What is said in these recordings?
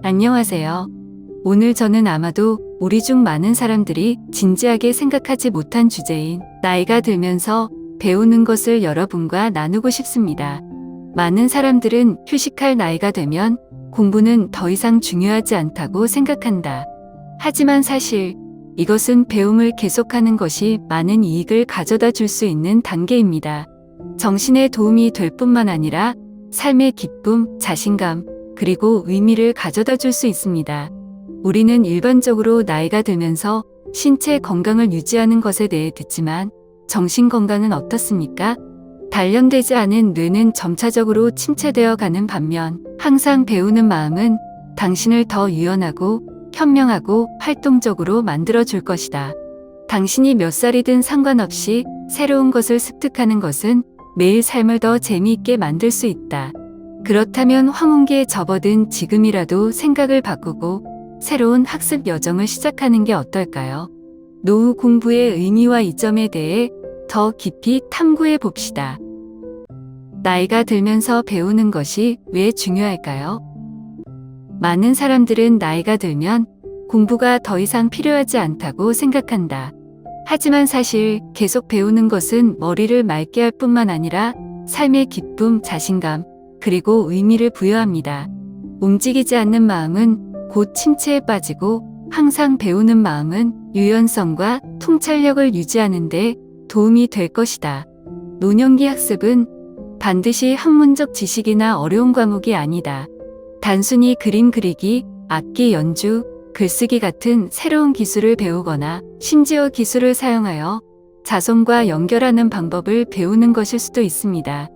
안녕하세요. 오늘 저는 아마도 우리 중 많은 사람들이 진지하게 생각하지 못한 주제인 나이가 들면서 배우는 것을 여러분과 나누고 싶습니다. 많은 사람들은 휴식할 나이가 되면 공부는 더 이상 중요하지 않다고 생각한다. 하지만 사실 이것은 배움을 계속하는 것이 많은 이익을 가져다 줄 수 있는 단계입니다. 정신에 도움이 될 뿐만 아니라 삶의 기쁨, 자신감, 그리고 의미를 가져다 줄 수 있습니다. 우리는 일반적으로 나이가 들면서 신체 건강을 유지하는 것에 대해 듣지만 정신 건강은 어떻습니까? 단련되지 않은 뇌는 점차적으로 침체되어 가는 반면 항상 배우는 마음은 당신을 더 유연하고 현명하고 활동적으로 만들어 줄 것이다. 당신이 몇 살이든 상관없이 새로운 것을 습득하는 것은 매일 삶을 더 재미있게 만들 수 있다. 그렇다면 황혼기에 접어든 지금이라도 생각을 바꾸고 새로운 학습 여정을 시작하는 게 어떨까요? 노후 공부의 의미와 이점에 대해 더 깊이 탐구해 봅시다. 나이가 들면서 배우는 것이 왜 중요할까요? 많은 사람들은 나이가 들면 공부가 더 이상 필요하지 않다고 생각한다. 하지만 사실 계속 배우는 것은 머리를 맑게 할 뿐만 아니라 삶의 기쁨, 자신감, 그리고 의미를 부여합니다. 움직이지 않는 마음은 곧 침체에 빠지고 항상 배우는 마음은 유연성과 통찰력을 유지하는 데 도움이 될 것이다. 노년기 학습은 반드시 학문적 지식이나 어려운 과목이 아니다. 단순히 그림 그리기, 악기 연주, 글쓰기 같은 새로운 기술을 배우거나 심지어 기술을 사용하여 자손과 연결하는 방법을 배우는 것일 수도 있습니다.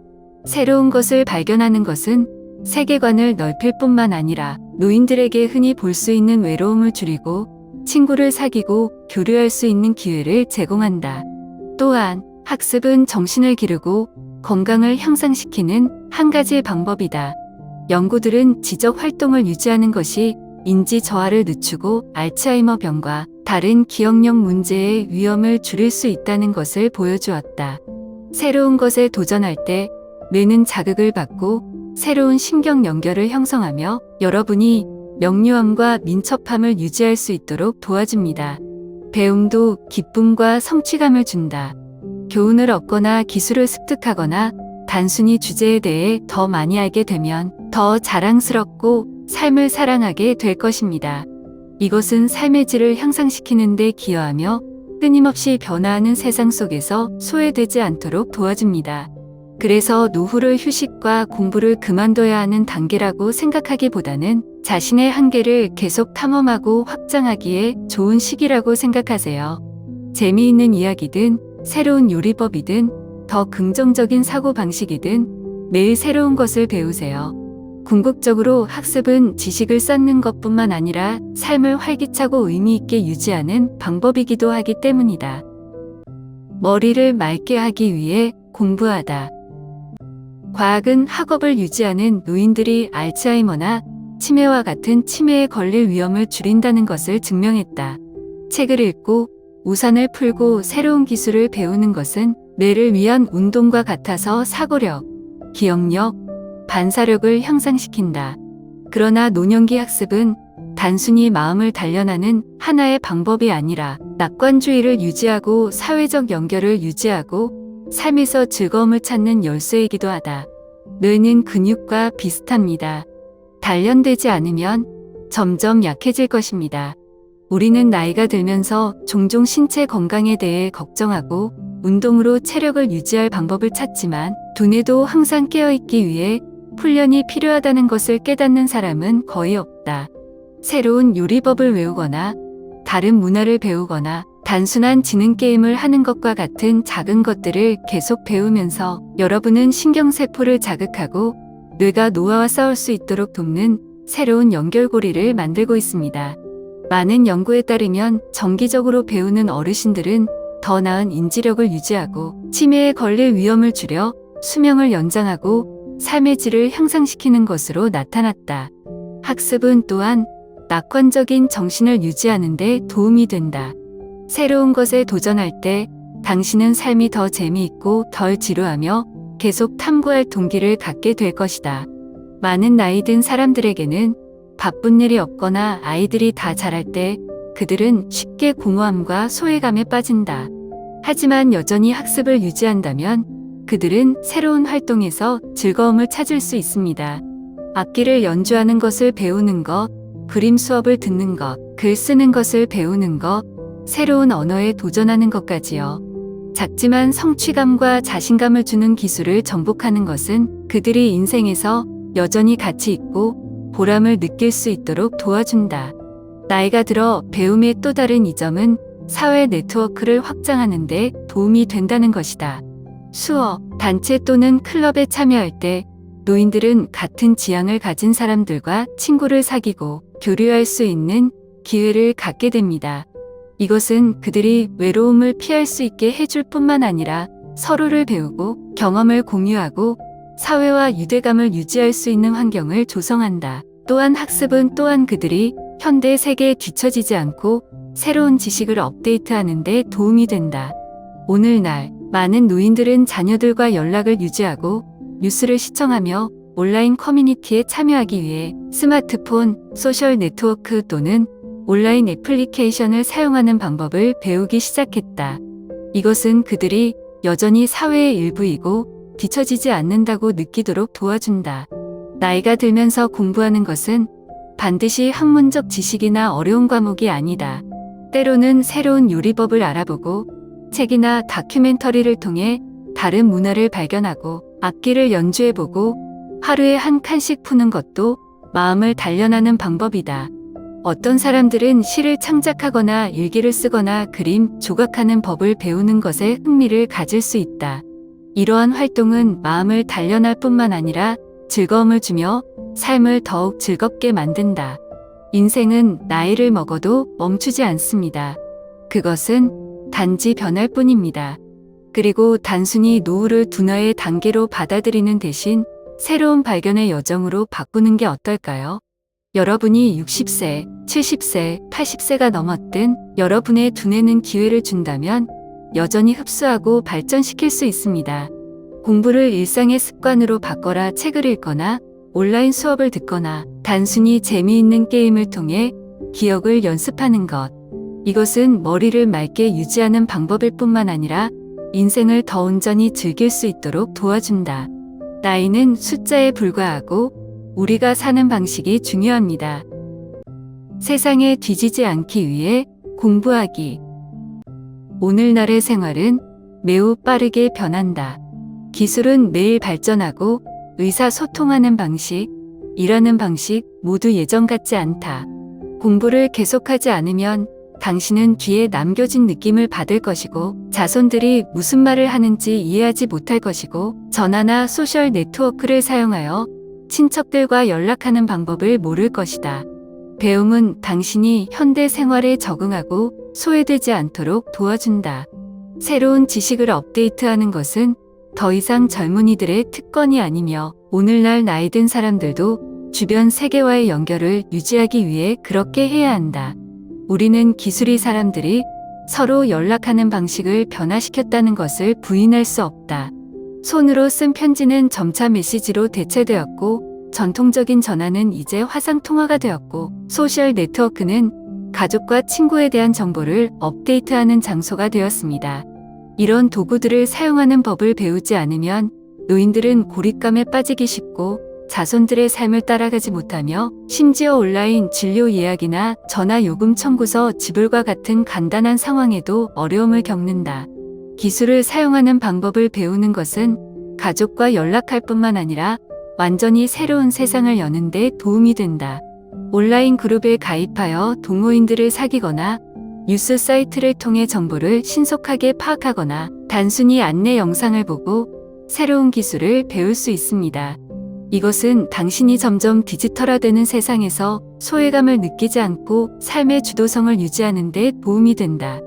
새로운 것을 발견하는 것은 세계관을 넓힐 뿐만 아니라 노인들에게 흔히 볼 수 있는 외로움을 줄이고 친구를 사귀고 교류할 수 있는 기회를 제공한다. 또한 학습은 정신을 기르고 건강을 향상시키는 한 가지의 방법이다. 연구들은 지적 활동을 유지하는 것이 인지 저하를 늦추고 알츠하이머 병과 다른 기억력 문제의 위험을 줄일 수 있다는 것을 보여주었다. 새로운 것에 도전할 때 뇌는 자극을 받고 새로운 신경 연결을 형성하며 여러분이 명료함과 민첩함을 유지할 수 있도록 도와줍니다. 배움도 기쁨과 성취감을 준다. 교훈을 얻거나 기술을 습득하거나 단순히 주제에 대해 더 많이 알게 되면 더 자랑스럽고 삶을 사랑하게 될 것입니다. 이것은 삶의 질을 향상시키는 데 기여하며 끊임없이 변화하는 세상 속에서 소외되지 않도록 도와줍니다. 그래서 노후를 휴식과 공부를 그만둬야 하는 단계라고 생각하기보다는 자신의 한계를 계속 탐험하고 확장하기에 좋은 시기라고 생각하세요. 재미있는 이야기든 새로운 요리법이든 더 긍정적인 사고방식이든 매일 새로운 것을 배우세요. 궁극적으로 학습은 지식을 쌓는 것뿐만 아니라 삶을 활기차고 의미있게 유지하는 방법이기도 하기 때문이다. 머리를 맑게 하기 위해 공부하다. 과학은 학업을 유지하는 노인들이 알츠하이머나 치매와 같은 치매에 걸릴 위험을 줄인다는 것을 증명했다. 책을 읽고 우산을 풀고 새로운 기술을 배우는 것은 뇌를 위한 운동과 같아서 사고력, 기억력, 반사력을 향상시킨다. 그러나 노년기 학습은 단순히 마음을 단련하는 하나의 방법이 아니라 낙관주의를 유지하고 사회적 연결을 유지하고 삶에서 즐거움을 찾는 열쇠이기도 하다. 뇌는 근육과 비슷합니다. 단련되지 않으면 점점 약해질 것입니다. 우리는 나이가 들면서 종종 신체 건강에 대해 걱정하고 운동으로 체력을 유지할 방법을 찾지만 두뇌도 항상 깨어있기 위해 훈련이 필요하다는 것을 깨닫는 사람은 거의 없다. 새로운 요리법을 외우거나 다른 문화를 배우거나 단순한 지능 게임을 하는 것과 같은 작은 것들을 계속 배우면서 여러분은 신경세포를 자극하고 뇌가 노화와 싸울 수 있도록 돕는 새로운 연결고리를 만들고 있습니다. 많은 연구에 따르면 정기적으로 배우는 어르신들은 더 나은 인지력을 유지하고 치매에 걸릴 위험을 줄여 수명을 연장하고 삶의 질을 향상시키는 것으로 나타났다. 학습은 또한 낙관적인 정신을 유지하는 데 도움이 된다. 새로운 것에 도전할 때 당신은 삶이 더 재미있고 덜 지루하며 계속 탐구할 동기를 갖게 될 것이다. 많은 나이 든 사람들에게는 바쁜 일이 없거나 아이들이 다 자랄 때 그들은 쉽게 공허함과 소외감에 빠진다. 하지만 여전히 학습을 유지한다면 그들은 새로운 활동에서 즐거움을 찾을 수 있습니다. 악기를 연주하는 것을 배우는 것, 그림 수업을 듣는 것, 글 쓰는 것을 배우는 것, 새로운 언어에 도전하는 것까지요. 작지만 성취감과 자신감을 주는 기술을 정복하는 것은 그들이 인생에서 여전히 가치 있고 보람을 느낄 수 있도록 도와준다. 나이가 들어 배움의 또 다른 이점은 사회 네트워크를 확장하는 데 도움이 된다는 것이다. 수업, 단체 또는 클럽에 참여할 때 노인들은 같은 지향을 가진 사람들과 친구를 사귀고 교류할 수 있는 기회를 갖게 됩니다. 이것은 그들이 외로움을 피할 수 있게 해줄 뿐만 아니라 서로를 배우고 경험을 공유하고 사회와 유대감을 유지할 수 있는 환경을 조성한다. 또한 학습은 또한 그들이 현대 세계에 뒤처지지 않고 새로운 지식을 업데이트하는 데 도움이 된다. 오늘날 많은 노인들은 자녀들과 연락을 유지하고 뉴스를 시청하며 온라인 커뮤니티에 참여하기 위해 스마트폰, 소셜 네트워크 또는 온라인 애플리케이션을 사용하는 방법을 배우기 시작했다. 이것은 그들이 여전히 사회의 일부이고 뒤처지지 않는다고 느끼도록 도와준다. 나이가 들면서 공부하는 것은 반드시 학문적 지식이나 어려운 과목이 아니다. 때로는 새로운 요리법을 알아보고 책이나 다큐멘터리를 통해 다른 문화를 발견하고 악기를 연주해보고 하루에 한 칸씩 푸는 것도 마음을 단련하는 방법이다. 어떤 사람들은 시를 창작하거나 일기를 쓰거나 그림, 조각하는 법을 배우는 것에 흥미를 가질 수 있다. 이러한 활동은 마음을 단련할 뿐만 아니라 즐거움을 주며 삶을 더욱 즐겁게 만든다. 인생은 나이를 먹어도 멈추지 않습니다. 그것은 단지 변할 뿐입니다. 그리고 단순히 노후를 두뇌의 단계로 받아들이는 대신 새로운 발견의 여정으로 바꾸는 게 어떨까요? 여러분이 60세, 70세, 80세가 넘었든 여러분의 두뇌는 기회를 준다면 여전히 흡수하고 발전시킬 수 있습니다. 공부를 일상의 습관으로 바꿔라 책을 읽거나 온라인 수업을 듣거나 단순히 재미있는 게임을 통해 기억을 연습하는 것. 이것은 머리를 맑게 유지하는 방법일 뿐만 아니라 인생을 더 온전히 즐길 수 있도록 도와준다. 나이는 숫자에 불과하고 우리가 사는 방식이 중요합니다. 세상에 뒤지지 않기 위해 공부하기. 오늘날의 생활은 매우 빠르게 변한다. 기술은 매일 발전하고 의사소통하는 방식, 일하는 방식 모두 예전 같지 않다. 공부를 계속하지 않으면 당신은 뒤에 남겨진 느낌을 받을 것이고 자손들이 무슨 말을 하는지 이해하지 못할 것이고 전화나 소셜 네트워크를 사용하여 친척들과 연락하는 방법을 모를 것이다. 배움은 당신이 현대 생활에 적응하고 소외되지 않도록 도와준다. 새로운 지식을 업데이트하는 것은 더 이상 젊은이들의 특권이 아니며 오늘날 나이 든 사람들도 주변 세계와의 연결을 유지하기 위해 그렇게 해야 한다. 우리는 기술이 사람들이 서로 연락하는 방식을 변화시켰다는 것을 부인할 수 없다. 손으로 쓴 편지는 점차 메시지로 대체되었고 전통적인 전화는 이제 화상 통화가 되었고 소셜 네트워크는 가족과 친구에 대한 정보를 업데이트하는 장소가 되었습니다. 이런 도구들을 사용하는 법을 배우지 않으면 노인들은 고립감에 빠지기 쉽고 자손들의 삶을 따라가지 못하며 심지어 온라인 진료 예약이나 전화 요금 청구서 지불과 같은 간단한 상황에도 어려움을 겪는다. 기술을 사용하는 방법을 배우는 것은 가족과 연락할 뿐만 아니라 완전히 새로운 세상을 여는 데 도움이 된다. 온라인 그룹에 가입하여 동호인들을 사귀거나 뉴스 사이트를 통해 정보를 신속하게 파악하거나 단순히 안내 영상을 보고 새로운 기술을 배울 수 있습니다. 이것은 당신이 점점 디지털화되는 세상에서 소외감을 느끼지 않고 삶의 주도성을 유지하는 데 도움이 된다.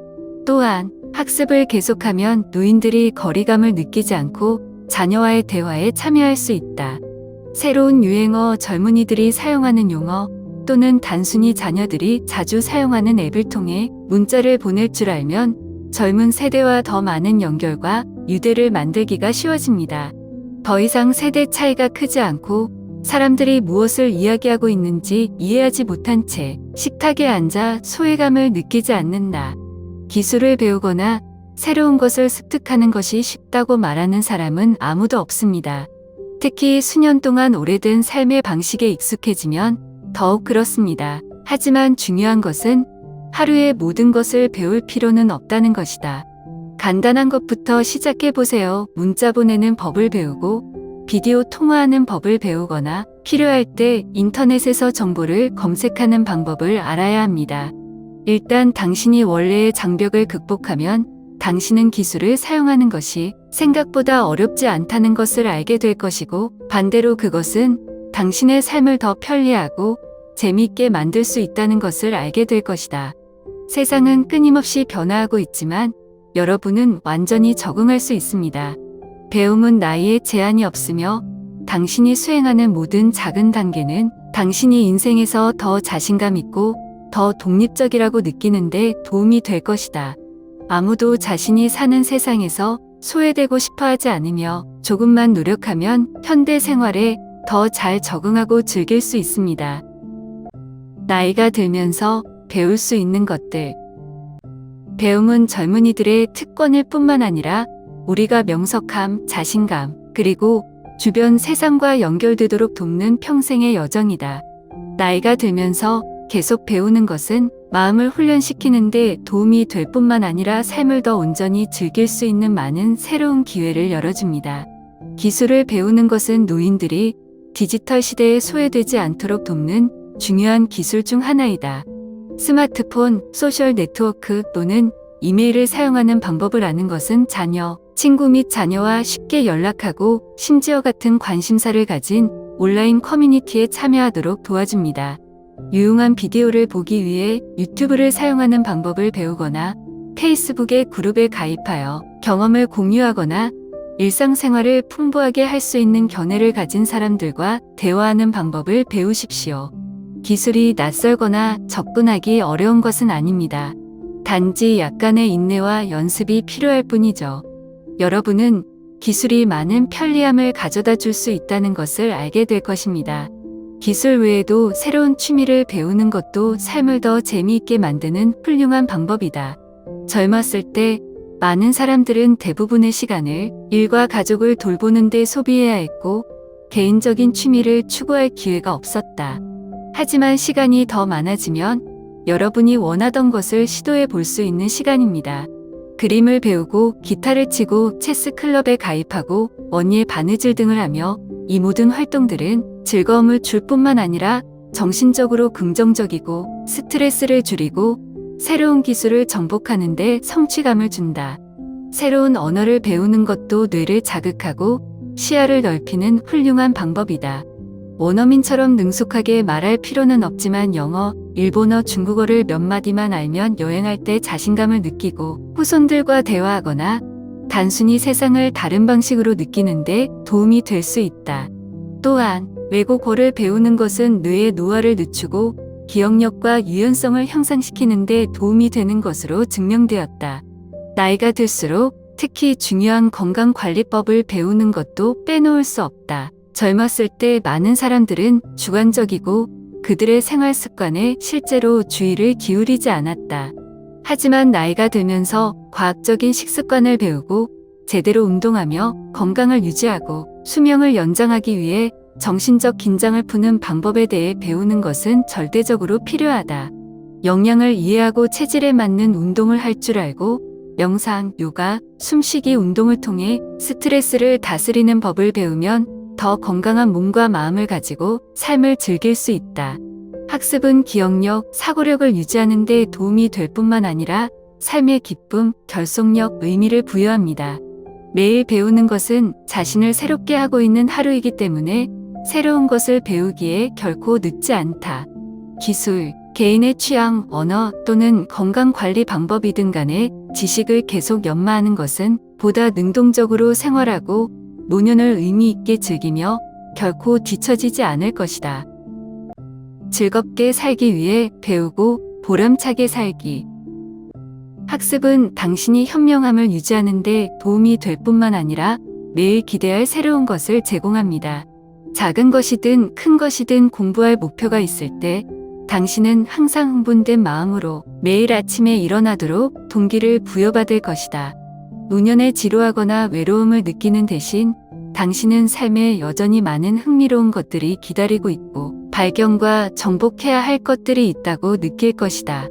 또한 학습을 계속하면 노인들이 거리감을 느끼지 않고 자녀와의 대화에 참여할 수 있다. 새로운 유행어 젊은이들이 사용하는 용어 또는 단순히 자녀들이 자주 사용하는 앱을 통해 문자를 보낼 줄 알면 젊은 세대와 더 많은 연결과 유대를 만들기가 쉬워집니다. 더 이상 세대 차이가 크지 않고 사람들이 무엇을 이야기하고 있는지 이해하지 못한 채 식탁에 앉아 소외감을 느끼지 않는 나. 기술을 배우거나 새로운 것을 습득하는 것이 쉽다고 말하는 사람은 아무도 없습니다. 특히 수년 동안 오래된 삶의 방식에 익숙해지면 더욱 그렇습니다. 하지만 중요한 것은 하루에 모든 것을 배울 필요는 없다는 것이다. 간단한 것부터 시작해 보세요. 문자 보내는 법을 배우고 비디오 통화하는 법을 배우거나 필요할 때 인터넷에서 정보를 검색하는 방법을 알아야 합니다. 일단 당신이 원래의 장벽을 극복하면 당신은 기술을 사용하는 것이 생각보다 어렵지 않다는 것을 알게 될 것이고 반대로 그것은 당신의 삶을 더 편리하고 재미있게 만들 수 있다는 것을 알게 될 것이다. 세상은 끊임없이 변화하고 있지만 여러분은 완전히 적응할 수 있습니다. 배움은 나이에 제한이 없으며 당신이 수행하는 모든 작은 단계는 당신이 인생에서 더 자신감 있고 더 독립적이라고 느끼는데 도움이 될 것이다. 아무도 자신이 사는 세상에서 소외되고 싶어 하지 않으며 조금만 노력하면 현대 생활에 더 잘 적응하고 즐길 수 있습니다. 나이가 들면서 배울 수 있는 것들. 배움은 젊은이들의 특권일 뿐만 아니라 우리가 명석함, 자신감, 그리고 주변 세상과 연결되도록 돕는 평생의 여정이다. 나이가 들면서 계속 배우는 것은 마음을 훈련시키는 데 도움이 될 뿐만 아니라 삶을 더 온전히 즐길 수 있는 많은 새로운 기회를 열어줍니다. 기술을 배우는 것은 노인들이 디지털 시대에 소외되지 않도록 돕는 중요한 기술 중 하나이다. 스마트폰, 소셜 네트워크 또는 이메일을 사용하는 방법을 아는 것은 자녀, 친구 및 자녀와 쉽게 연락하고 심지어 같은 관심사를 가진 온라인 커뮤니티에 참여하도록 도와줍니다. 유용한 비디오를 보기 위해 유튜브를 사용하는 방법을 배우거나 페이스북의 그룹에 가입하여 경험을 공유하거나 일상생활을 풍부하게 할 수 있는 견해를 가진 사람들과 대화하는 방법을 배우십시오. 기술이 낯설거나 접근하기 어려운 것은 아닙니다. 단지 약간의 인내와 연습이 필요할 뿐이죠. 여러분은 기술이 많은 편리함을 가져다 줄 수 있다는 것을 알게 될 것입니다. 기술 외에도 새로운 취미를 배우는 것도 삶을 더 재미있게 만드는 훌륭한 방법이다. 젊었을 때 많은 사람들은 대부분의 시간을 일과 가족을 돌보는 데 소비해야 했고 개인적인 취미를 추구할 기회가 없었다. 하지만 시간이 더 많아지면 여러분이 원하던 것을 시도해 볼 수 있는 시간입니다. 그림을 배우고 기타를 치고 체스 클럽에 가입하고 원예 바느질 등을 하며 이 모든 활동들은 즐거움을 줄 뿐만 아니라 정신적으로 긍정적이고 스트레스를 줄이고 새로운 기술을 정복하는데 성취감을 준다. 새로운 언어를 배우는 것도 뇌를 자극하고 시야를 넓히는 훌륭한 방법이다. 원어민처럼 능숙하게 말할 필요는 없지만 영어, 일본어, 중국어를 몇 마디만 알면 여행할 때 자신감을 느끼고 후손들과 대화하거나 단순히 세상을 다른 방식으로 느끼는데 도움이 될 수 있다. 또한 외국어를 배우는 것은 뇌의 노화를 늦추고 기억력과 유연성을 향상시키는데 도움이 되는 것으로 증명되었다. 나이가 들수록 특히 중요한 건강관리법을 배우는 것도 빼놓을 수 없다. 젊었을 때 많은 사람들은 주관적이고 그들의 생활 습관에 실제로 주의를 기울이지 않았다. 하지만 나이가 들면서 과학적인 식습관을 배우고 제대로 운동하며 건강을 유지하고 수명을 연장하기 위해 정신적 긴장을 푸는 방법에 대해 배우는 것은 절대적으로 필요하다. 영양을 이해하고 체질에 맞는 운동을 할 줄 알고 명상, 요가, 숨쉬기 운동을 통해 스트레스를 다스리는 법을 배우면 더 건강한 몸과 마음을 가지고 삶을 즐길 수 있다. 학습은 기억력, 사고력을 유지하는 데 도움이 될 뿐만 아니라 삶의 기쁨, 결속력, 의미를 부여합니다. 매일 배우는 것은 자신을 새롭게 하고 있는 하루이기 때문에 새로운 것을 배우기에 결코 늦지 않다. 기술, 개인의 취향, 언어 또는 건강 관리 방법이든 간에 지식을 계속 연마하는 것은 보다 능동적으로 생활하고 노년을 의미 있게 즐기며 결코 뒤처지지 않을 것이다. 즐겁게 살기 위해 배우고 보람차게 살기. 학습은 당신이 현명함을 유지하는 데 도움이 될 뿐만 아니라 매일 기대할 새로운 것을 제공합니다. 작은 것이든 큰 것이든 공부할 목표가 있을 때 당신은 항상 흥분된 마음으로 매일 아침에 일어나도록 동기를 부여받을 것이다. 노년에 지루하거나 외로움을 느끼는 대신 당신은 삶에 여전히 많은 흥미로운 것들이 기다리고 있고 발견과 정복해야 할 것들이 있다고 느낄 것이다.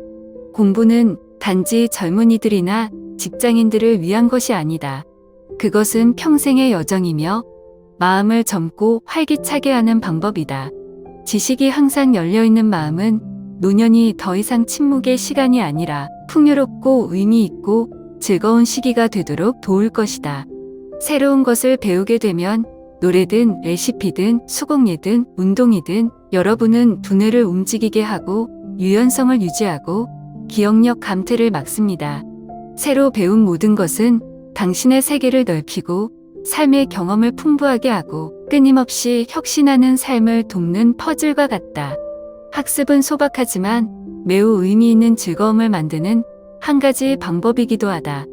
공부는 단지 젊은이들이나 직장인들을 위한 것이 아니다. 그것은 평생의 여정이며 마음을 젊고 활기차게 하는 방법이다. 지식이 항상 열려있는 마음은 노년이 더 이상 침묵의 시간이 아니라 풍요롭고 의미 있고 즐거운 시기가 되도록 도울 것이다. 새로운 것을 배우게 되면 노래든 레시피든 수공예든 운동이든 여러분은 두뇌를 움직이게 하고 유연성을 유지하고 기억력 감퇴를 막습니다. 새로 배운 모든 것은 당신의 세계를 넓히고 삶의 경험을 풍부하게 하고 끊임없이 혁신하는 삶을 돕는 퍼즐과 같다. 학습은 소박하지만 매우 의미 있는 즐거움을 만드는 한 가지 방법이기도 하다.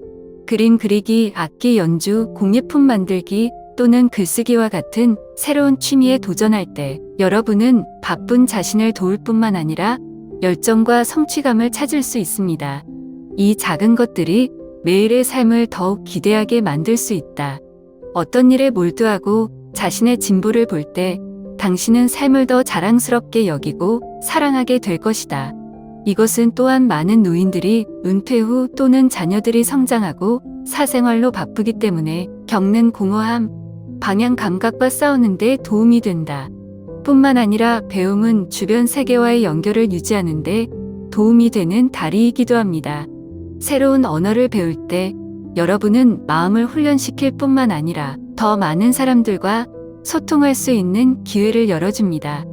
그림 그리기, 악기 연주, 공예품 만들기 또는 글쓰기와 같은 새로운 취미에 도전할 때 여러분은 바쁜 자신을 도울 뿐만 아니라 열정과 성취감을 찾을 수 있습니다. 이 작은 것들이 매일의 삶을 더욱 기대하게 만들 수 있다. 어떤 일에 몰두하고 자신의 진보를 볼 때 당신은 삶을 더 자랑스럽게 여기고 사랑하게 될 것이다. 이것은 또한 많은 노인들이 은퇴 후 또는 자녀들이 성장하고 사생활로 바쁘기 때문에 겪는 공허함, 방향 감각과 싸우는데 도움이 된다. 뿐만 아니라 배움은 주변 세계와의 연결을 유지하는데 도움이 되는 다리이기도 합니다. 새로운 언어를 배울 때 여러분은 마음을 훈련시킬 뿐만 아니라 더 많은 사람들과 소통할 수 있는 기회를 열어줍니다.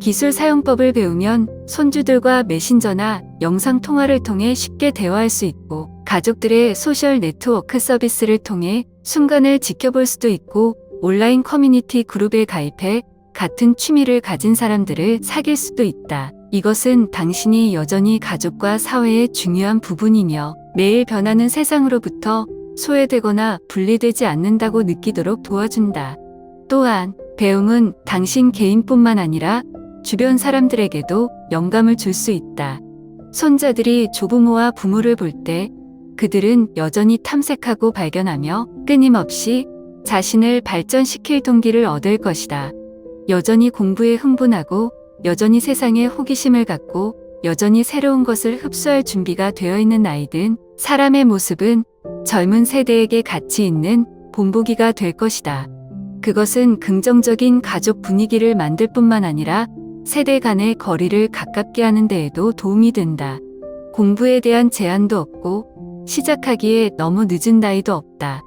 기술 사용법을 배우면 손주들과 메신저나 영상 통화를 통해 쉽게 대화할 수 있고 가족들의 소셜 네트워크 서비스를 통해 순간을 지켜볼 수도 있고 온라인 커뮤니티 그룹에 가입해 같은 취미를 가진 사람들을 사귈 수도 있다. 이것은 당신이 여전히 가족과 사회의 중요한 부분이며 매일 변하는 세상으로부터 소외되거나 분리되지 않는다고 느끼도록 도와준다. 또한 배움은 당신 개인뿐만 아니라 주변 사람들에게도 영감을 줄 수 있다. 손자들이 조부모와 부모를 볼 때 그들은 여전히 탐색하고 발견하며 끊임없이 자신을 발전시킬 동기를 얻을 것이다. 여전히 공부에 흥분하고 여전히 세상에 호기심을 갖고 여전히 새로운 것을 흡수할 준비가 되어 있는 아이든 사람의 모습은 젊은 세대에게 가치 있는 본보기가 될 것이다. 그것은 긍정적인 가족 분위기를 만들 뿐만 아니라 세대 간의 거리를 가깝게 하는 데에도 도움이 된다. 공부에 대한 제한도 없고 시작하기에 너무 늦은 나이도 없다.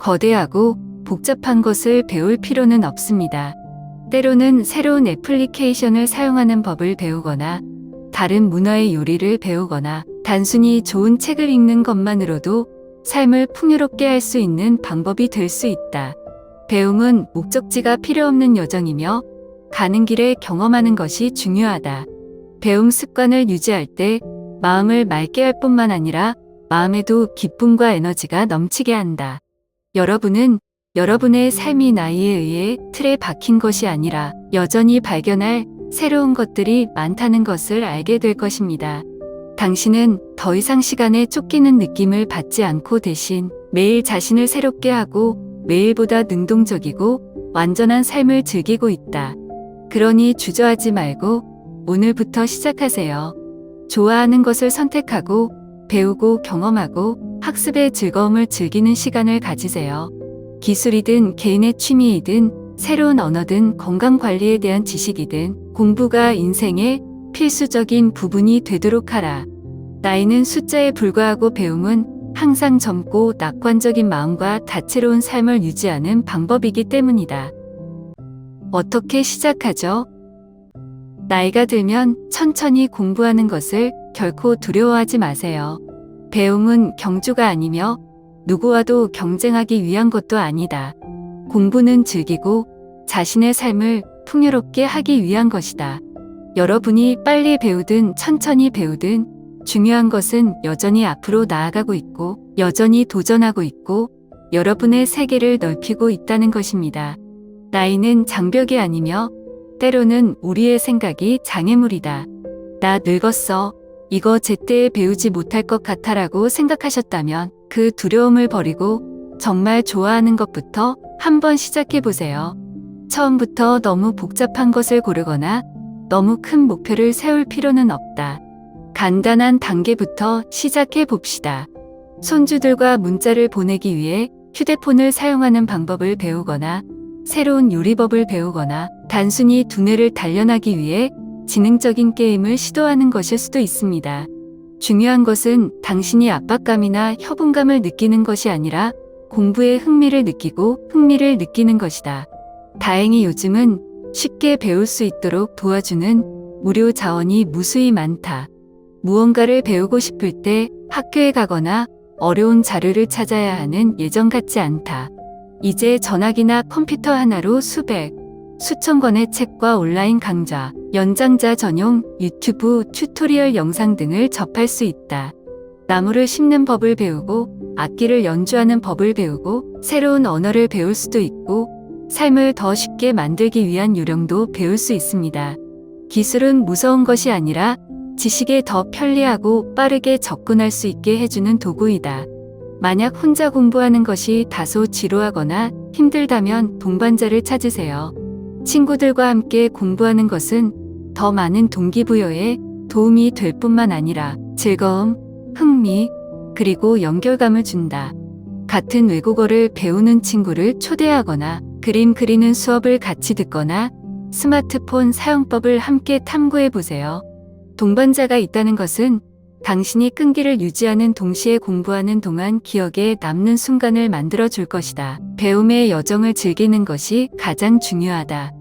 거대하고 복잡한 것을 배울 필요는 없습니다. 때로는 새로운 애플리케이션을 사용하는 법을 배우거나 다른 문화의 요리를 배우거나 단순히 좋은 책을 읽는 것만으로도 삶을 풍요롭게 할 수 있는 방법이 될 수 있다. 배움은 목적지가 필요 없는 여정이며 가는 길에 경험하는 것이 중요하다. 배움 습관을 유지할 때 마음을 맑게 할 뿐만 아니라 마음에도 기쁨과 에너지가 넘치게 한다. 여러분은 여러분의 삶이 나이에 의해 틀에 박힌 것이 아니라 여전히 발견할 새로운 것들이 많다는 것을 알게 될 것입니다. 당신은 더 이상 시간에 쫓기는 느낌을 받지 않고 대신 매일 자신을 새롭게 하고 매일보다 능동적이고 완전한 삶을 즐기고 있다. 그러니 주저하지 말고 오늘부터 시작하세요. 좋아하는 것을 선택하고 배우고 경험하고 학습의 즐거움을 즐기는 시간을 가지세요. 기술이든 개인의 취미이든 새로운 언어든 건강 관리에 대한 지식이든 공부가 인생의 필수적인 부분이 되도록 하라. 나이는 숫자에 불과하고 배움은 항상 젊고 낙관적인 마음과 다채로운 삶을 유지하는 방법이기 때문이다. 어떻게 시작하죠? 나이가 들면 천천히 공부하는 것을 결코 두려워하지 마세요. 배움은 경주가 아니며 누구와도 경쟁하기 위한 것도 아니다. 공부는 즐기고 자신의 삶을 풍요롭게 하기 위한 것이다. 여러분이 빨리 배우든 천천히 배우든 중요한 것은 여전히 앞으로 나아가고 있고 여전히 도전하고 있고 여러분의 세계를 넓히고 있다는 것입니다. 나이는 장벽이 아니며 때로는 우리의 생각이 장애물이다. 나 늙었어. 이거 제때에 배우지 못할 것 같아라고 생각하셨다면 그 두려움을 버리고 정말 좋아하는 것부터 한번 시작해 보세요. 처음부터 너무 복잡한 것을 고르거나 너무 큰 목표를 세울 필요는 없다. 간단한 단계부터 시작해 봅시다. 손주들과 문자를 보내기 위해 휴대폰을 사용하는 방법을 배우거나 새로운 요리법을 배우거나 단순히 두뇌를 단련하기 위해 지능적인 게임을 시도하는 것일 수도 있습니다. 중요한 것은 당신이 압박감이나 협응감을 느끼는 것이 아니라 공부에 흥미를 느끼고 흥미를 느끼는 것이다. 다행히 요즘은 쉽게 배울 수 있도록 도와주는 무료 자원이 무수히 많다. 무언가를 배우고 싶을 때 학교에 가거나 어려운 자료를 찾아야 하는 예전 같지 않다. 이제 전화기나 컴퓨터 하나로 수백, 수천 권의 책과 온라인 강좌, 연장자 전용 유튜브 튜토리얼 영상 등을 접할 수 있다. 나무를 심는 법을 배우고 악기를 연주하는 법을 배우고 새로운 언어를 배울 수도 있고 삶을 더 쉽게 만들기 위한 요령도 배울 수 있습니다. 기술은 무서운 것이 아니라 지식에 더 편리하고 빠르게 접근할 수 있게 해주는 도구이다. 만약 혼자 공부하는 것이 다소 지루하거나 힘들다면 동반자를 찾으세요. 친구들과 함께 공부하는 것은 더 많은 동기부여에 도움이 될 뿐만 아니라 즐거움, 흥미, 그리고 연결감을 준다. 같은 외국어를 배우는 친구를 초대하거나 그림 그리는 수업을 같이 듣거나 스마트폰 사용법을 함께 탐구해 보세요. 동반자가 있다는 것은 당신이 끈기를 유지하는 동시에 공부하는 동안 기억에 남는 순간을 만들어 줄 것이다. 배움의 여정을 즐기는 것이 가장 중요하다.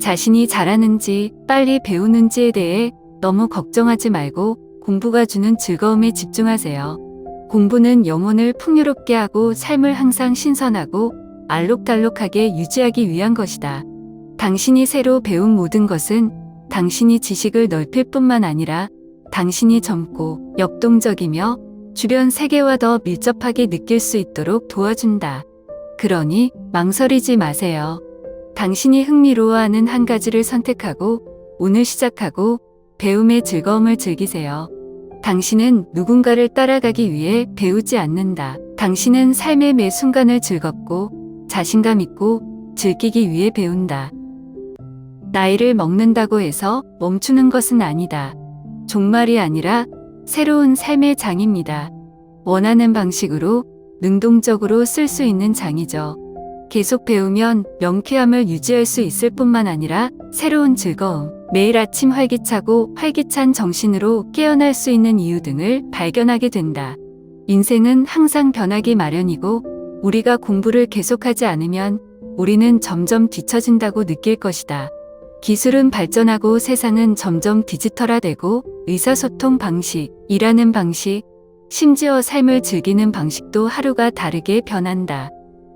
자신이 잘하는지 빨리 배우는지에 대해 너무 걱정하지 말고 공부가 주는 즐거움에 집중하세요. 공부는 영혼을 풍요롭게 하고 삶을 항상 신선하고 알록달록하게 유지하기 위한 것이다. 당신이 새로 배운 모든 것은 당신이 지식을 넓힐 뿐만 아니라 당신이 젊고 역동적이며 주변 세계와 더 밀접하게 느낄 수 있도록 도와준다. 그러니 망설이지 마세요. 당신이 흥미로워하는 한 가지를 선택하고 오늘 시작하고 배움의 즐거움을 즐기세요. 당신은 누군가를 따라가기 위해 배우지 않는다. 당신은 삶의 매 순간을 즐겁고 자신감 있고 즐기기 위해 배운다. 나이를 먹는다고 해서 멈추는 것은 아니다. 종말이 아니라 새로운 삶의 장입니다. 원하는 방식으로 능동적으로 쓸 수 있는 장이죠. 계속 배우면 명쾌함을 유지할 수 있을 뿐만 아니라 새로운 즐거움, 매일 아침 활기차고 활기찬 정신으로 깨어날 수 있는 이유 등을 발견하게 된다. 인생은 항상 변하기 마련이고 우리가 공부를 계속하지 않으면 우리는 점점 뒤처진다고 느낄 것이다. 기술은 발전하고 세상은 점점 디지털화되고 의사소통 방식, 일하는 방식, 심지어 삶을 즐기는 방식도 하루가 다르게 변한다.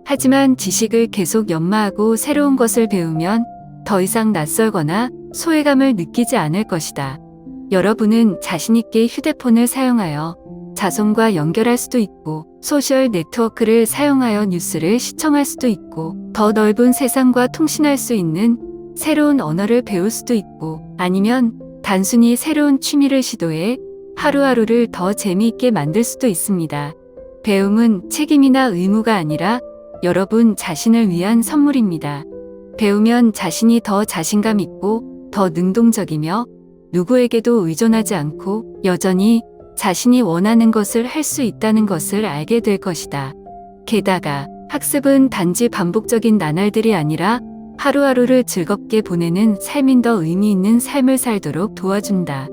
하지만 지식을 계속 연마하고 새로운 것을 배우면 더 이상 낯설거나 소외감을 느끼지 않을 것이다. 여러분은 자신있게 휴대폰을 사용하여 자손과 연결할 수도 있고 소셜 네트워크를 사용하여 뉴스를 시청할 수도 있고 더 넓은 세상과 통신할 수 있는 새로운 언어를 배울 수도 있고 아니면 단순히 새로운 취미를 시도해 하루하루를 더 재미있게 만들 수도 있습니다. 배움은 책임이나 의무가 아니라 여러분 자신을 위한 선물입니다. 배우면 자신이 더 자신감 있고 더 능동적이며 누구에게도 의존하지 않고 여전히 자신이 원하는 것을 할 수 있다는 것을 알게 될 것이다. 게다가 학습은 단지 반복적인 나날들이 아니라 하루하루를 즐겁게 보내는 삶인 더 의미 있는 삶을 살도록 도와준다.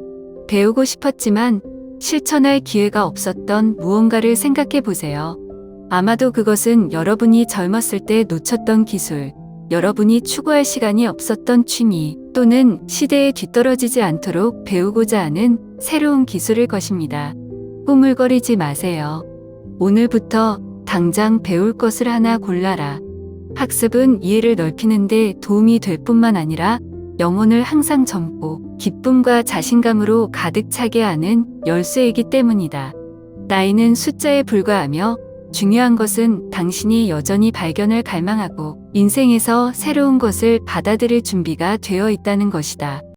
배우고 싶었지만 실천할 기회가 없었던 무언가를 생각해 보세요. 아마도 그것은 여러분이 젊었을 때 놓쳤던 기술, 여러분이 추구할 시간이 없었던 취미, 또는 시대에 뒤떨어지지 않도록 배우고자 하는 새로운 기술일 것입니다. 꾸물거리지 마세요. 오늘부터 당장 배울 것을 하나 골라라. 학습은 이해를 넓히는 데 도움이 될 뿐만 아니라 영혼을 항상 젊고 기쁨과 자신감으로 가득 차게 하는 열쇠이기 때문이다. 나이는 숫자에 불과하며 중요한 것은 당신이 여전히 발견을 갈망하고 인생에서 새로운 것을 받아들일 준비가 되어 있다는 것이다.